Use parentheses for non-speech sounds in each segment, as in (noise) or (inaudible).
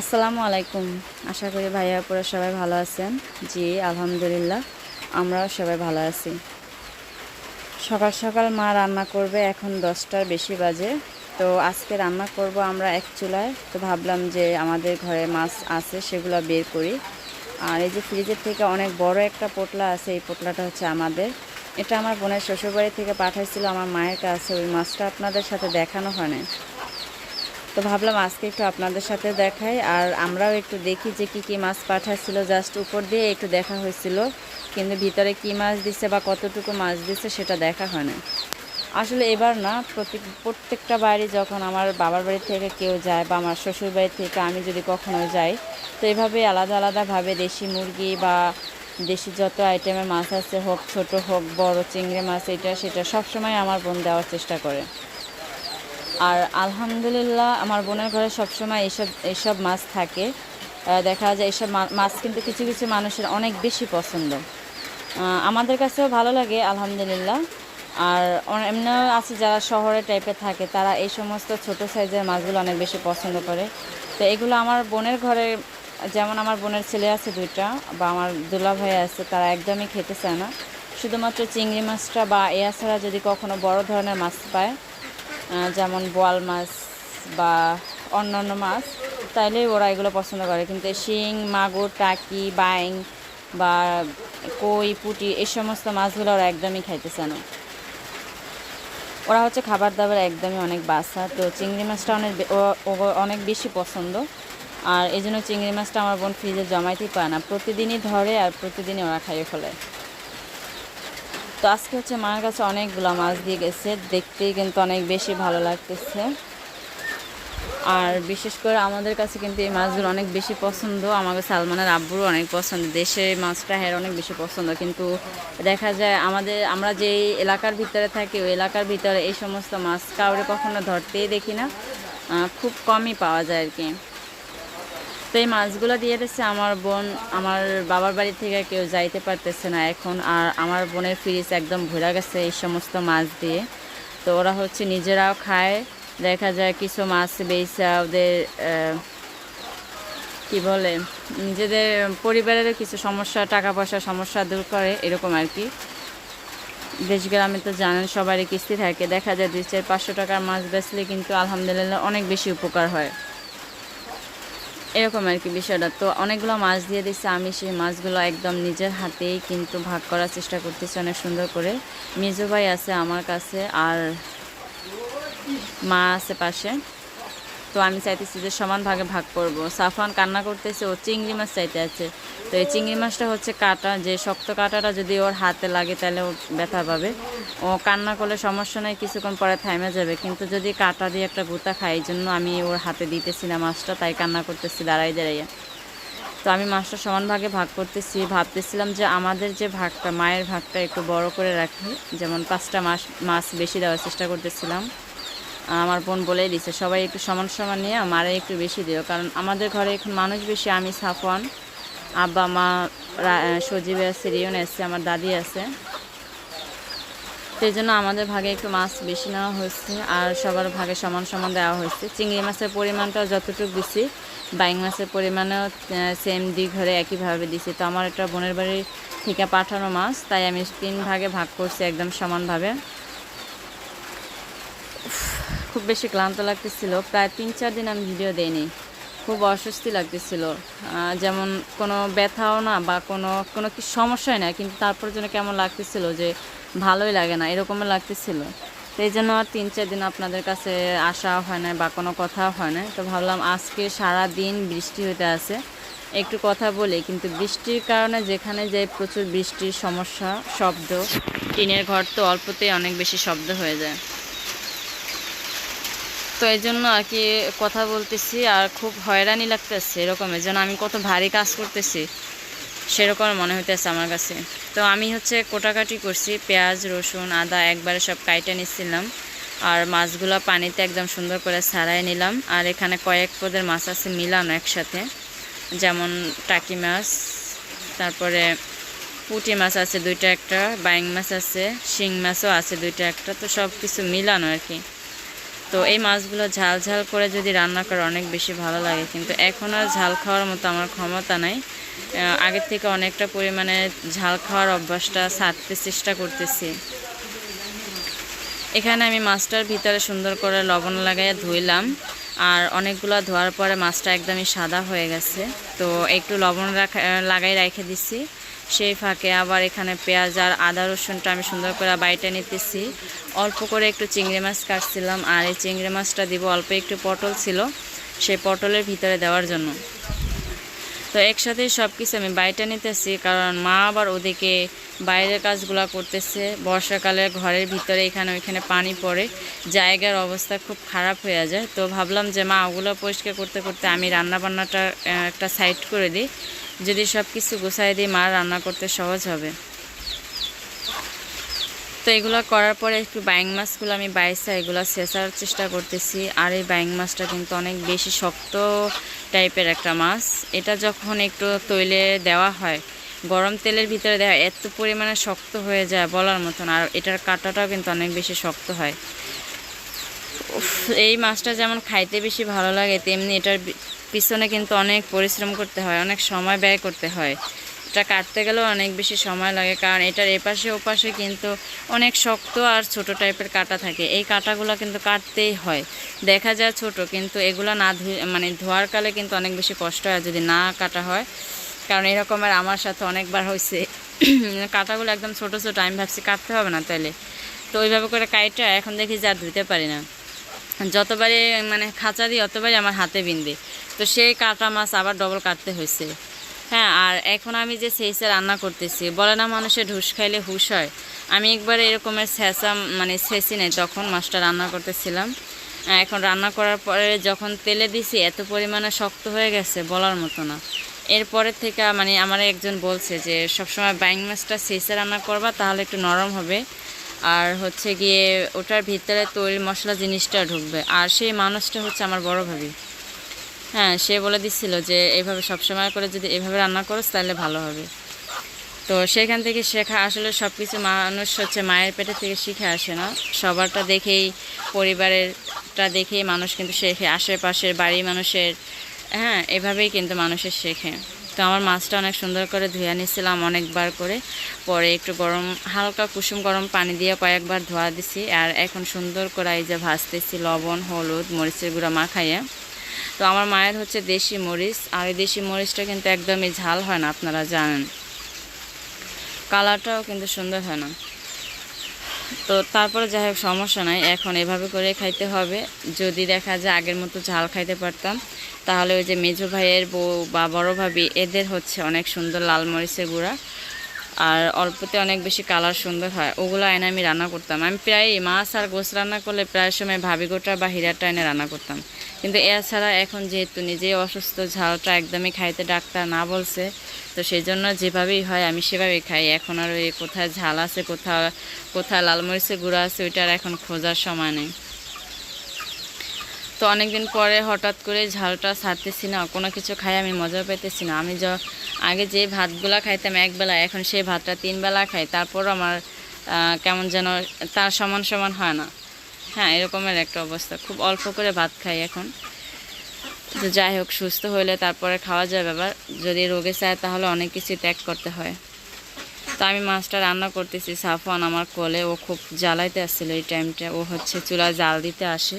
আসসালামু আলাইকুম। আশা করি ভাইয়া পুরো সবাই ভালো আছেন। জি, আলহামদুলিল্লাহ, আমরাও সবাই ভালো আছি। সকাল সকাল মা রান্না করবে, এখন দশটার বেশি বাজে। তো আজকে রান্না করব আমরা এক চুলায়। তো ভাবলাম যে আমাদের ঘরে মাছ আছে, সেগুলো বের করি। আর এই যে ফ্রিজের থেকে অনেক বড় একটা পোটলা আছে, এই পোটলাটা হচ্ছে আমাদের। এটা আমার বোনের শ্বশুরবাড়ি থেকে পাঠাইছিল, আমার মায়ের কাছে। ওই মাছটা আপনাদের সাথে দেখানো হয় না তো ভাবলাম আজকে একটু আপনাদের সাথে দেখাই, আর আমরাও একটু দেখি যে কি কি মাছ পাঠাচ্ছিল। জাস্ট উপর দিয়ে একটু দেখা হয়েছিল, কিন্তু ভিতরে কি মাছ দিচ্ছে বা কতটুকু মাছ দিচ্ছে সেটা দেখা হয় না আসলে এবার না প্রত্যেক প্রত্যেকটা বাড়ি যখন আমার বাবার বাড়ি থেকে কেউ যায় বা আমার শ্বশুর বাড়ি থেকে আমি যদি কখনো যাই, তো এভাবে আলাদা আলাদাভাবে দেশি মুরগি বা দেশি যত আইটেমের মাছ আছে হোক, ছোট হোক, বড় চিংড়ি মাছ, এটা সেটা সবসময় আমার বোন দেওয়ার চেষ্টা করে। আর আলহামদুলিল্লাহ আমার বোনের ঘরে সবসময় এইসব এইসব মাছ থাকে। দেখা যায় এইসব মাছ কিন্তু কিছু কিছু মানুষের অনেক বেশি পছন্দ। আমাদের কাছেও ভালো লাগে, আলহামদুলিল্লাহ। আর এমনিও আছে যারা শহরে টাইপের থাকে, তারা এই সমস্ত ছোট সাইজের মাছগুলো অনেক বেশি পছন্দ করে। তো এগুলো আমার বোনের ঘরে, যেমন আমার বোনের ছেলে আছে দুইটা, বা আমার দুলা ভাই আছে, তারা একদমই খেতে চায় না। শুধুমাত্র চিংড়ি মাছটা বা এয়া ছাড়া যদি কখনো বড় ধরনের মাছ পায় যেমন বোয়াল মাছ বা অন্যান্য মাছ, তাইলে ওরা এগুলো পছন্দ করে। কিন্তু শিং, মাগুর, টাকি, বাইং বা কই, পুটি এই সমস্ত মাছগুলো ওরা একদমই খাইতেছে না। ওরা হচ্ছে খাবার দাবার একদমই অনেক বাসা তো চিংড়ি মাছটা অনেক অনেক বেশি পছন্দ। আর এই জন্য চিংড়ি মাছটা আমার বোন ফ্রিজে জমাইতেই পারে না। প্রতিদিনই ধরে আর প্রতিদিনই ওরা খাইয়ে ফেলে। তো আজকে হচ্ছে মায়ের কাছে অনেকগুলো মাছ দিয়ে গেছে। দেখতেই কিন্তু অনেক বেশি ভালো লাগতেছে। আর বিশেষ করে আমাদের কাছে কিন্তু এই মাছগুলো অনেক বেশি পছন্দ। আমাকে সালমানের আব্বুরও অনেক পছন্দ। দেশে মাছটা হ্যাঁ অনেক বেশি পছন্দ। কিন্তু দেখা যায় আমাদের, আমরা যেই এলাকার ভিতরে থাকি, ওই এলাকার ভিতরে এই সমস্ত মাছ কাউরে কখনো ধরতেই দেখি না। খুব কমই পাওয়া যায় আর কি। তো এই মাছগুলো দিয়ে দিচ্ছে আমার বোন। আমার বাবার বাড়ি থেকে কেউ যাইতে পারতেছে না এখন। আর আমার বোনের ফ্রিজ একদম ভরে গেছে এই সমস্ত মাছ দিয়ে। তো ওরা হচ্ছে নিজেরাও খায়। দেখা যায় কিছু মাছ বেচা ওদের কি বলে, নিজেদের পরিবারেরও কিছু সমস্যা টাকা পয়সা সমস্যা দূর করে এরকম আর কি। দেশ গ্রামে তো জানেন সবারই কিস্তি থাকে। দেখা যায় দুই চার পাঁচশো টাকার মাছ বেচলে কিন্তু আলহামদুলিল্লাহ অনেক বেশি উপকার হয়। এরকম আর কি বিষয়টা। তো অনেকগুলো মাছ দিয়ে দিচ্ছে আমি সেই মাছগুলো একদম নিজের হাতেই কিন্তু ভাগ করার চেষ্টা করতেছি অনেক সুন্দর করে। মিজু ভাই আছে আমার কাছে, আর মা আছে পাশে। তো আমি চাইতেছি যে সমান ভাগে ভাগ করব। সাফরান কান্না করতেছে, ও চিংড়ি মাছ চাইতে আছে। তো এই চিংড়ি মাছটা হচ্ছে কাটা, যে শক্ত কাটাটা যদি ওর হাতে লাগে তাহলে ও ব্যথা পাবে। ও কান্না করলে সমস্যা নেই, কিছুক্ষণ পরে থামে যাবে। কিন্তু যদি কাটা দিয়ে একটা গুতা খাই এই জন্য আমি ওর হাতে দিতেছি না মাছটা, তাই কান্না করতেছি দাঁড়াই দাঁড়াইয়া। তো আমি মাছটা সমান ভাগে ভাগ করতেছি। ভাবতেছিলাম যে আমাদের যে ভাগটা, মায়ের ভাগটা একটু বড় করে রাখি, যেমন পাঁচটা মাছ মাছ বেশি দেওয়ার চেষ্টা করতেছিলাম। আমার বোন বলেই দিছে, সবাই একটু সমান সমান নিয়ে মারে একটু বেশি দিও। কারণ আমাদের ঘরে এখন মানুষ বেশি, আমি সাফওয়ান, আব্বা, মা সজীব আছে, রিয়ন আছে, আমার দাদি আছে। সেই জন্য আমাদের ভাগে একটু মাছ বেশি নেওয়া হয়েছে আর সবার ভাগে সমান সমান দেওয়া হয়েছে। চিংড়ি মাছের পরিমাণটাও যতটুকু দিছি, বাইং মাছের পরিমাণেও সেম দুই ঘরে একইভাবে দিছি। তো আমার একটা বোনের বাড়ি থেকে পাঠানো মাছ, তাই আমি তিন ভাগে ভাগ করছি একদম সমানভাবে। খুব বেশি ক্লান্ত লাগতেছিল। প্রায় তিন, চার দিন আমি ভিডিও দেইনি। খুব অস্বস্তি লাগতেছিল। যেমন কোনো ব্যথাও না বা কোনো কোনো কি সমস্যাই না, কিন্তু তারপর যেন কেমন লাগতেছিল যে ভালোই লাগে না এরকমও লাগতেছিল। তো এই জন্য আর তিন, চার দিন আপনাদের কাছে আসা হয় না বা কোনো কথাও হয় না তো ভাবলাম আজকে সারা দিন বৃষ্টি হইতে আছে। একটু কথা বলি, কিন্তু বৃষ্টির কারণে যেখানে যাই প্রচুর বৃষ্টির সমস্যা, শব্দ, টিনের ঘর তো অল্পতেই অনেক বেশি শব্দ হয়ে যায়। তো এই জন্য আর কি কথা বলতেছি আর খুব হয়রানি লাগতেছে এরকম। এই জন্য আমি কত ভারী কাজ করতেছি, সেরকম মনে হইতেছে আমার কাছে। তো আমি হচ্ছে কোটাকাটি করছি, পেঁয়াজ, রসুন, আদা একবারে সব কাইটে নিচ্ছিলাম আর মাছগুলো পানিতে একদম সুন্দর করে ছাড়াই নিলাম। আর এখানে কয়েক পদের মাছ আছে মিলানো একসাথে, যেমন টাকি মাছ, তারপরে পুঁটি মাছ আছে দুইটা একটা, বাইং মাছ আছে, শিং মাছও আছে দুইটা একটা, তো সব কিছু মিলানো আর কি। তো এই মাছগুলো ঝাল ঝাল করে যদি রান্না করে অনেক বেশি ভালো লাগে। কিন্তু এখন আর ঝাল খাওয়ার মতো আমার ক্ষমতা নাই। আগের থেকে অনেকটা পরিমাণে ঝাল খাওয়ার অভ্যাসটা ছাড়তে চেষ্টা করতেছি। এখানে আমি মাছটার ভিতরে সুন্দর করে লবণ লাগাইয়া ধুইলাম। আর অনেকগুলো ধোয়ার পরে মাছটা একদমই সাদা হয়ে গেছে। তো একটু লবণ রাখা লাগাই রেখে দিছি। সেই ফাঁকে আবার এখানে পেঁয়াজ আর আদা রসুনটা আমি সুন্দর করে বাইটে নিতেছি। অল্প করে একটু চিংড়ি মাছ কাটছিলাম আর এই চিংড়ি মাছটা দিব অল্প একটু পটল ছিল সেই পটলের ভিতরে দেওয়ার জন্য। তো একসাথেই সব কিছু আমি বাইটা নিতেছি কারণ মা আবার ওদিকে বাইরের কাজগুলো করতেছে। বর্ষাকালে ঘরের ভিতরে এখানে ওইখানে পানি পড়ে, জায়গার অবস্থা খুব খারাপ হয়ে যায়। তো ভাবলাম যে মা ওগুলো পরিষ্কার করতে করতে আমি রান্নাবান্নাটা একটা সাইড করে দিই। যদি সব কিছু গুছাই দিই মা রান্না করতে সহজ হবে। তো এগুলো করার পরে একটু বাইং মাছগুলো আমি বাইসা এগুলো শেষার চেষ্টা করতেছি। আর এই বাইং মাছটা কিন্তু অনেক বেশি শক্ত টাইপের একটা মাছ। এটা যখন একটু তৈলে দেওয়া হয়, গরম তেলের ভিতরে দেওয়া এত পরিমাণে শক্ত হয়ে যায় বলার মতন। আর এটার কাঁটাটাও কিন্তু অনেক বেশি শক্ত হয়। এই মাছটা যেমন খাইতে বেশি ভালো লাগে, তেমনি এটার পিছনে কিন্তু অনেক পরিশ্রম করতে হয়, অনেক সময় ব্যয় করতে হয়। এটা কাটতে গেলেও অনেক বেশি সময় লাগে, কারণ এটার এপাশে ওপাশে কিন্তু অনেক শক্ত আর ছোট টাইপের কাটা থাকে। এই কাটাগুলো কিন্তু কাটতেই হয়। দেখা যায় ছোট, কিন্তু এগুলো না মানে ধোয়ার কালে কিন্তু অনেক বেশি কষ্ট হয় যদি না কাটা হয়। কারণ এরকমের আমার সাথে অনেকবার হয়েছে (clears throat) কাটাগুলো একদম ছোট ছোট, আমি ভাবছি কাটতে হবে না তাহলে তো ওইভাবে করে কাইটা এখন দেখি যা ধুতে পারি না। যতবারই মানে খাঁচা দিই অতবারই আমার হাতে বিন্দে তো সেই কাটা মাছ আবার ডবল কাটতে হয়েছে। হ্যাঁ আর এখন আমি যে সেইসে রান্না করতেছি, বলে না মানুষের ঢুস খাইলে হুশ হয়। আমি একবার এরকমের ছেঁচা মানে ছেঁচি নেই, তখন মাছটা রান্না করতেছিলাম। এখন রান্না করার পরে যখন তেলে দিছি, এত পরিমাণে শক্ত হয়ে গেছে বলার মতো না। এরপরের থেকে মানে আমার একজন বলছে যে, সবসময় বাইং মাছটা শেষে রান্না করবা, তাহলে একটু নরম হবে। আর হচ্ছে গিয়ে ওটার ভিতরে তৈরি মশলা জিনিসটা ঢুকবে। আর সেই মানুষটা হচ্ছে আমার বড় ভাবি। হ্যাঁ সে বলে দিচ্ছিল যে, এইভাবে সবসময় করে যদি এভাবে রান্না করো তাহলে ভালো হবে। তো সেখান থেকে শেখা, আসলে সব কিছু মানুষ হচ্ছে মায়ের পেটে থেকে শিখে আসে না। সবারটা দেখেই, পরিবারেরটা দেখেই মানুষ কিন্তু শেখে। আশেপাশের বাড়ির মানুষের হ্যাঁ এভাবেই কিন্তু মানুষের শেখে। তো আমার মাছটা অনেক সুন্দর করে ধুয়ে নিয়েছিলাম অনেকবার করে। পরে একটু গরম, হালকা কুসুম গরম পানি দিয়ে কয়েকবার ধোয়া দিছি। আর এখন সুন্দর করে এই যে ভাজতেছি লবণ, হলুদ, মরিচের গুঁড়া মাখাইয়া। তো আমার মায়ের হচ্ছে দেশি মরিচ, আর এই দেশি মরিচটা কিন্তু একদমই ঝাল হয় না, আপনারা জানেন। কালারটাও কিন্তু সুন্দর হয় না। তো তারপরে যাই হোক, সমস্যা নাই, এখন এভাবে করে খাইতে হবে। যদি দেখা যায় আগের মতো ঝাল খাইতে পারতাম, তাহলে ওই যে মেজো ভাইয়ের বউ বা বড় ভাবি, এদের হচ্ছে অনেক সুন্দর লাল মরিচের গুঁড়া। আর অল্পতে অনেক বেশি কালার সুন্দর হয়। ওগুলো এনে আমি রান্না করতাম। আমি প্রায় মাছ আর গোস রান্না করলে প্রায় সময় ভাবি গোটা বা হিরাটা এনে রান্না করতাম। কিন্তু এছাড়া এখন যেহেতু নিজেই অসুস্থ, ঝালটা একদমই খাইতে ডাক্তার না বলছে, তো সেই জন্য যেভাবেই হয় আমি সেভাবেই খাই। এখন আর ওই কোথায় ঝাল আছে, কোথাও, কোথায় লাল মরিচের গুঁড়া আছে ওইটার এখন খোঁজার সময় নেই। তো অনেকদিন পরে হঠাৎ করে ঝালটা ছাড়তেছি না, কোনো কিছু খাই আমি মজা পেতেছি না। আমি য আগে যে ভাতগুলা খাইতাম একবেলা, এখন সেই ভাতটা তিন বেলা খাই তারপর আমার কেমন যেন তার সমান সমান হয় না। হ্যাঁ এরকমের একটা অবস্থা। খুব অল্প করে ভাত খাই এখন। তো যাই হোক, সুস্থ হইলে তারপরে খাওয়া যাবে আবার। যদি রোগে চায় তাহলে অনেক কিছু ত্যাগ করতে হয়। তো আমি মাছটা রান্না করতেছি। সাফওয়ান আমার কোলে, ও খুব জ্বালাইতে আসছিল এই টাইমটা ও হচ্ছে চুলা জাল দিতে আসে।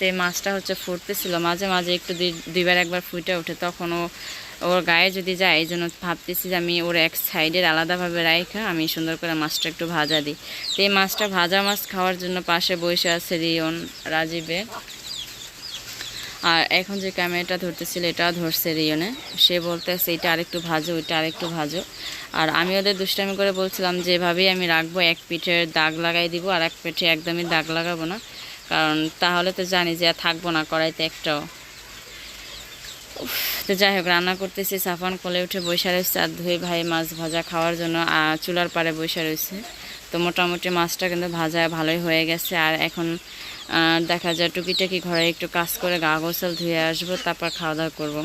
তো এই মাছটা হচ্ছে ফুটতেছিল, মাঝে মাঝে একটু দুইবার একবার ফুটে ওঠে তখন ওর গায়ে যদি যায় এই জন্য ভাবতেছি যে আমি ওর এক সাইডের আলাদাভাবে রাইখা, আমি সুন্দর করে মাছটা একটু ভাজা দিই। তো এই মাছটা ভাজা মাছ খাওয়ার জন্য পাশে বসে আছে রিয়ন, রাজীবের। আর এখন যে ক্যামেরাটা ধরতেছিল এটাও ধরছে রিয়নে। সে বলতেছে, এটা আরেকটু ভাজো ওইটা আরেকটু ভাজো। আর আমি ওদের দুষ্টামি করে বলছিলাম যে এভাবেই আমি রাখব, এক পিঠের দাগ লাগাই দিব, আর এক পিঠে একদমই দাগ লাগাবো না। কারণ তাহলে তো জানি যে থাকব না কড়াইতে একটাও। তো যাই হোক, রান্না করতেছি, সাফান কলে উঠে বৈশা রয়েছে আর ধুয়ে ভাই মাছ ভাজা খাওয়ার জন্য চুলার পাড়ে বৈশা রয়েছে। তো মোটামুটি মাছটা কিন্তু ভাজা ভালোই হয়ে গেছে, আর এখন আহ, দেখা যায় টুকিটাকি ঘরে একটু কাজ করে গা গোসল ধুয়ে আসব তারপর খাওয়া দাওয়া করব।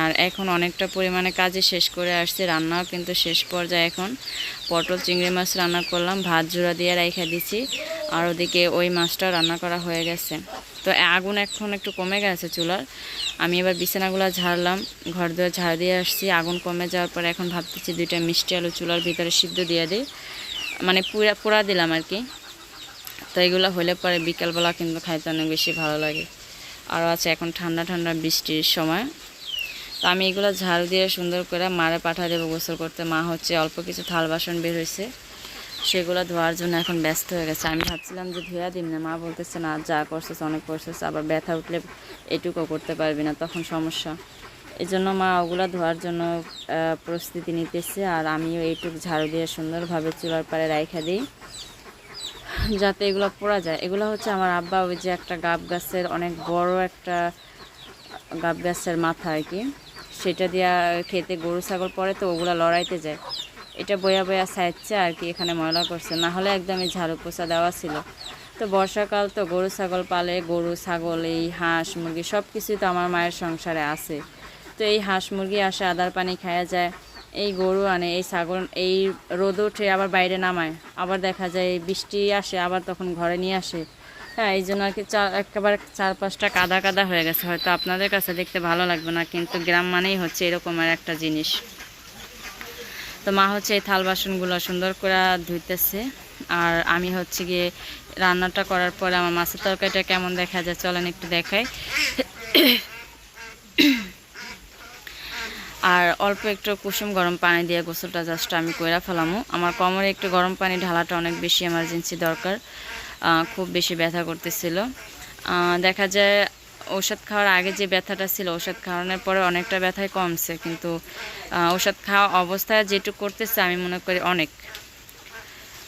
আর এখন অনেকটা পরিমাণে কাজে শেষ করে আসছি রান্নাও কিন্তু শেষ পর্যায়ে এখন। পটল চিংড়ি মাছ রান্না করলাম ভাত জোড়া দিয়ে রেখে দিছি আর ওদিকে ওই মাছটাও রান্না করা হয়ে গেছে। তো আগুন এখন একটু কমে গেছে চুলার। আমি এবার বিছানাগুলো ঝাড়লাম ঘর দুয়ার ঝাড় দিয়ে আসছি আগুন কমে যাওয়ার পর এখন ভাবতেছি দুইটা মিষ্টি আলু চুলার ভিতরে সিদ্ধ দিয়ে দিই। মানে পুরা পোড়া দিলাম আর কি। তো এগুলো হলে পরে বিকালবেলা কিন্তু খাইতে অনেক বেশি ভালো লাগে। আরও আছে এখন ঠান্ডা ঠান্ডা বৃষ্টির সময়। তো আমি এগুলো ঝাড়ু দিয়ে সুন্দর করে মারে পাঠা দেবো, গোসল করতে। মা হচ্ছে অল্প কিছু থাল বাসন বের হয়েছে সেগুলো ধোয়ার জন্য এখন ব্যস্ত হয়ে গেছে। আমি ভাবছিলাম যে ধুয়া দিম না। মা বলতেছে, না, যা করছিস অনেক করছিস। আবার ব্যথা উঠলে এটুকু করতে পারবি না। তখন সমস্যা। এই জন্য মা ওগুলো ধোয়ার জন্য প্রস্তুতি নিতেছে। আর আমিও এইটুকু ঝাড়ু দিয়ে সুন্দরভাবে চুলার পাড়ে রাইখা দিই। যাতে এগুলো পোড়া যায়। এগুলো হচ্ছে আমার আব্বা ওই যে একটা গাব গাছের অনেক বড় একটা গাব গাছের মাথা আর কি। সেটা দিয়া খেতে গরু, ছাগল পরে তো ওগুলো লড়াইতে যায়। এটা বয়া বয়া সাইচ্ছে আর কি এখানে ময়লা করছে। না হলে একদমই ঝাড়ু পোছা দেওয়া ছিল। তো বর্ষাকাল তো গরু, ছাগল পালে গরু, ছাগল, এই হাঁস, মুরগি সব কিছুই তো আমার মায়ের সংসারে আছে। তো এই হাঁস, মুরগি আসে, আদার পানি খাওয়া যায়। এই গরু আনে, এই ছাগল, এই রোদ উঠে আবার বাইরে নামায়। আবার দেখা যায় বৃষ্টি আসে, আবার তখন ঘরে নিয়ে আসে। হ্যাঁ এই জন্য আর কি চার একেবারে চার পাঁচটা কাদা কাদা হয়ে গেছে। হয়তো আপনাদের কাছে দেখতে ভালো লাগবে না, কিন্তু গ্রাম মানেই হচ্ছে এরকমের একটা জিনিস। তো মা হচ্ছে এই থাল বাসনগুলো সুন্দর করে ধুইতেছে। আর আমি হচ্ছে গিয়ে রান্নাটা করার পরে আমার মাছের তরকারিটা কেমন দেখা যায় চলেন একটু দেখাই। আর অল্প একটু কুসুম গরম পানি দিয়ে গোসলটা জাস্ট আমি কইরা ফেলামো। আমার কমরে একটু গরম পানি ঢালাটা অনেক বেশি এমার্জেন্সি দরকার। খুব বেশি ব্যথা করতেছিল। দেখা যায় ঔষধ খাওয়ার আগে যে ব্যথাটা ছিল, ঔষধ খাওয়ানোর পরে অনেকটা ব্যথাই কমছে, কিন্তু ঔষধ খাওয়া অবস্থায় যেটুকু করতেছে আমি মনে করি অনেক।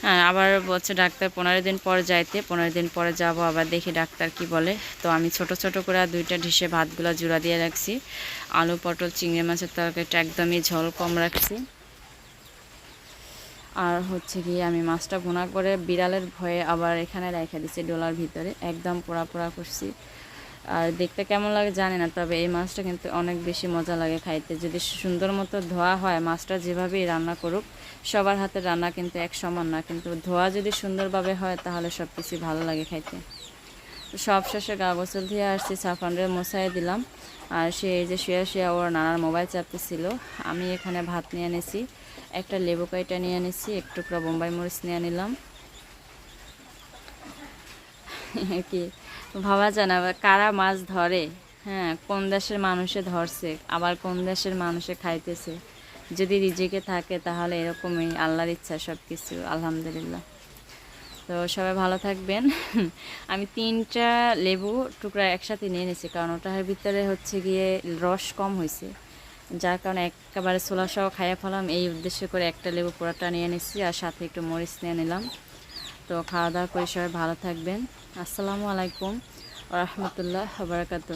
হ্যাঁ আবার বলছে ডাক্তার পনেরো দিন পরে যাইতে, পনেরো দিন পরে যাব, আবার দেখি ডাক্তার কি বলে। তো আমি ছোট ছোট করে দুইটা ঢিসে ভাতগুলো জুড়া দিয়ে রাখছি। আলু, পটল, চিংড়ি মাছের তরকারিটা একদমই ঝোল কম রাখছি। আর হচ্ছে গিয়ে আমি মাছটা ভুনা করে বিড়ালের ভয়ে আবার এখানে রেখে দিচ্ছি ডোলার ভিতরে। একদম পোড়া পোড়া করছি। আর দেখতে কেমন লাগে জানি না, তবে এই মাছটা কিন্তু অনেক বেশি মজা লাগে খাইতে। যদি সুন্দর মতো ধোয়া হয়, মাছটা যেভাবেই রান্না করুক, সবার হাতে রান্না কিন্তু এক সমান না। কিন্তু ধোয়া যদি সুন্দরভাবে হয়, তাহলে সব কিছুই ভালো লাগে খাইতে। সব শেষে গা গোসল দিয়ে আসছি, সাফানরে মশাই দিলাম। আর সে এই যে শুয়ে শুয়ে ওর নানার মোবাইল চাপতেছিল, আমি এখানে ভাত নিয়ে এনেছি, একটা লেবু কাইটা নিয়ে এনেছি একটু বোম্বাই মরিচ নিয়ে নিলাম। (laughs) কি? ভাবা যায় না কারা মাছ ধরে? হ্যাঁ কোন দেশের মানুষে ধরছে, আবার কোন দেশের মানুষে খাইতেছে? যদি রিজিকে থাকে তাহলে এরকমই আল্লাহর ইচ্ছা সব কিছু আলহামদুলিল্লাহ। তো সবাই ভালো থাকবেন। (laughs) আমি তিনটা লেবু টুকরা একসাথে নিয়ে নিয়েছি কারণ ওটার ভিতরে হচ্ছে গিয়ে রস কম হয়েছে যার কারণে একেবারে ছোলা সহ খাইয়ে ফেলাম। এই উদ্দেশ্য করে একটা লেবু পোড়াটা নিয়ে নিচ্ছি আর সাথে একটু মরিচ নিয়ে নিলাম। তো খাওয়া দাওয়া করে সবাই ভালো থাকবেন। আসসালামু আলাইকুম রহমতুল্লাহ বারাকাতু